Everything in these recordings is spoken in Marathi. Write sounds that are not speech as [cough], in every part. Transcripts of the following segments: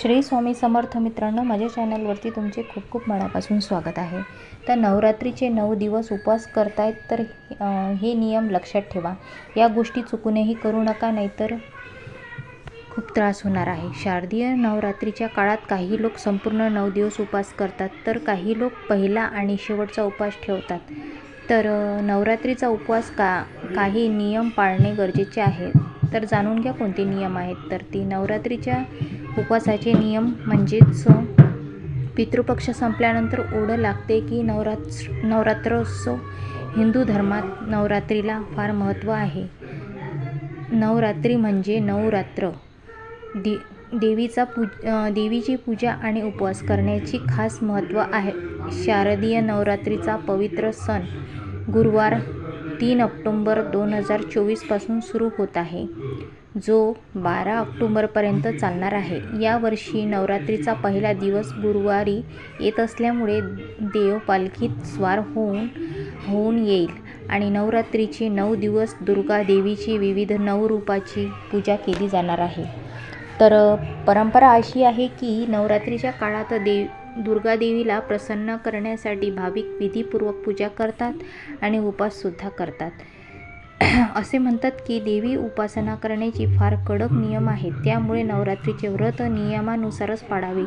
श्री स्वामी समर्थ मित्रांनो माझ्या चॅनलवरती तुमचे खूप खूप मनापासून स्वागत आहे. तर नवरात्रीचे नऊ दिवस उपवास करतायत तर हे नियम लक्षात ठेवा. या गोष्टी चुकूनही करू नका नाहीतर खूप त्रास होणार आहे. शारदीय नवरात्रीच्या काळात काही लोक संपूर्ण नऊ दिवस उपवास करतात तर काही लोक पहिला आणि शेवटचा उपवास ठेवतात. तर नवरात्रीचा उपवास का काही नियम पाळणे गरजेचे आहे. तर जाणून घ्या कोणते नियम आहेत. तर ती नवरात्रीच्या उपवासाचे नियम म्हणजेच पितृपक्ष संपल्यानंतर ओढ लागते की नवरात्र नवरात्रोत्सव हिंदू धर्मात नवरात्रीला फार महत्त्व आहे. नवरात्री म्हणजे नवरात्र. दे देवीचा पूज देवीची पूजा आणि उपवास करण्याची खास महत्त्व आहे. शारदीय नवरात्रीचा पवित्र सण गुरुवार तीन ऑक्टोंबर दोन हजार चोवीसपासून सुरू होत आहे जो बारा ऑक्टोंबरपर्यंत चालणार आहे. यावर्षी नवरात्रीचा पहिला दिवस गुरुवारी येत असल्यामुळे देव पालखीत स्वार होऊन होऊन येईल आणि नवरात्रीचे नऊ दिवस दुर्गा देवीची विविध नऊ रूपाची पूजा केली जाणार आहे. तर परंपरा अशी आहे की नवरात्रीच्या काळात देव दुर्गादेवीला प्रसन्न करण्यासाठी भाविक विधीपूर्वक पूजा करतात आणि उपवाससुद्धा करतात. [clears throat] असे म्हणतात की देवी उपासना करण्याची फार कडक नियम आहेत. त्यामुळे नवरात्रीचे व्रत नियमानुसारच पाळावे.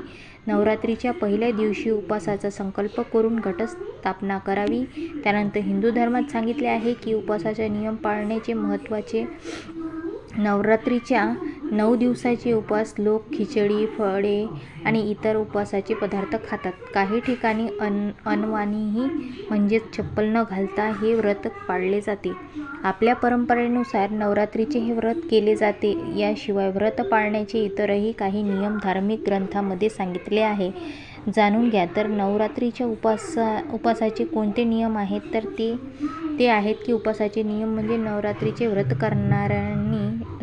नवरात्रीच्या पहिल्या दिवशी उपवासाचा संकल्प करून घटस्थापना करावी. त्यानंतर हिंदू धर्मात सांगितले आहे की उपासाचा नियम पाळण्याचे महत्त्वाचे नवरात्रीच्या नऊ दिवसाचे उपवास लोक खिचडी फळे आणि इतर उपवासाचे पदार्थ खातात. काही ठिकाणी अन अनवाणीही म्हणजेच चप्पल न घालता हे व्रत पाळले जाते. आपल्या परंपरेनुसार नवरात्रीचे हे व्रत केले जाते. याशिवाय व्रत पाळण्याचे इतरही काही नियम धार्मिक ग्रंथामध्ये सांगितले आहे. जाणून घ्या तर नवरात्रीच्या उपासा उपासाचे कोणते नियम आहेत? तर ते ते आहेत की उपासाचे नियम म्हणजे नवरात्रीचे व्रत करणाऱ्यांनी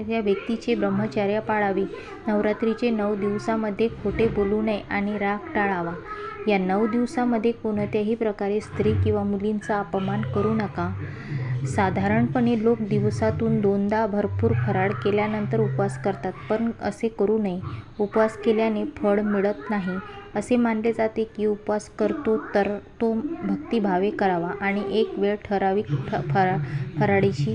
या व्यक्तीचे ब्रह्मचर्य पाळावे. नवरात्रीचे नऊ दिवसामध्ये खोटे बोलू नये आणि राग टाळावा. या नऊ दिवसामध्ये कोणत्याही प्रकारे स्त्री किंवा मुलींचा अपमान करू नका. साधारणपणे लोक दिवसातून दोनदा भरपूर फराळ केल्यानंतर उपवास करतात पण असे करू नये. उपवास केल्याने फळ मिळत नाही. असे मानले जाते की उपवास करतो तर तो भक्तिभावे करावा आणि एक वेळ ठराविक ठ फरा फराळीची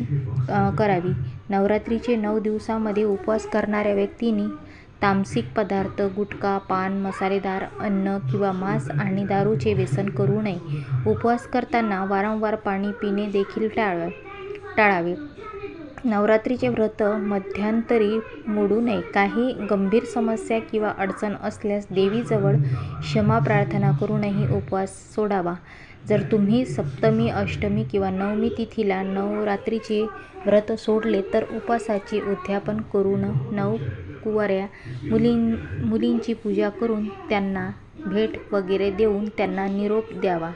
करावी. नवरात्रीचे नऊ दिवसामध्ये उपवास करणाऱ्या व्यक्तींनी तामसिक पदार्थ गुटखा पान मसालेदार अन्न किंवा मांस आणि दारूचे व्यसन करू नये. उपवास करताना वारंवार पाणी पिणे देखील टाळ टाळावे. नवरात्रीचे व्रत मध्यंतरी मोडू नये. काही गंभीर समस्या किंवा अडचण असल्यास देवीजवळ क्षमा प्रार्थना करूनही उपवास सोडावा. जर तुम्ही सप्तमी अष्टमी किंवा नवमी तिथीला नवरात्रीचे व्रत सोडले तर उपवासाचे उद्यापन करून नऊ कुवाऱ्या मुलीं मुलींची पूजा करून त्यांना भेट वगैरे देऊन त्यांना निरोप द्यावा.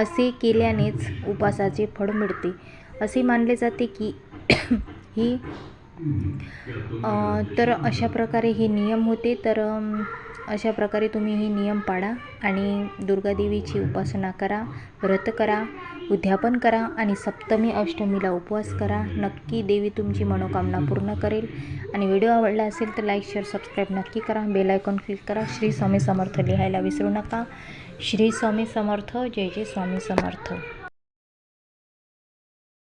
असे केल्यानेच उपवासाचे फळ मिळते. असे मानले जाते की [coughs] ही. तर अशा प्रकारे हे नियम होते. तर अशा प्रकारे तुम्ही हे नियम पाळा आणि दुर्गादेवीची उपासना करा व्रत करा उद्यापन करा आणि सप्तमी अष्टमीला उपवास करा. नक्की देवी तुमची मनोकामना पूर्ण करेल. आणि व्हिडिओ आवडला असेल तर लाईक शेअर सबस्क्राईब नक्की करा. बेल आयकॉन क्लिक करा. श्री स्वामी समर्थ लिहायला विसरू नका. श्री स्वामी समर्थ. जय जय स्वामी समर्थ.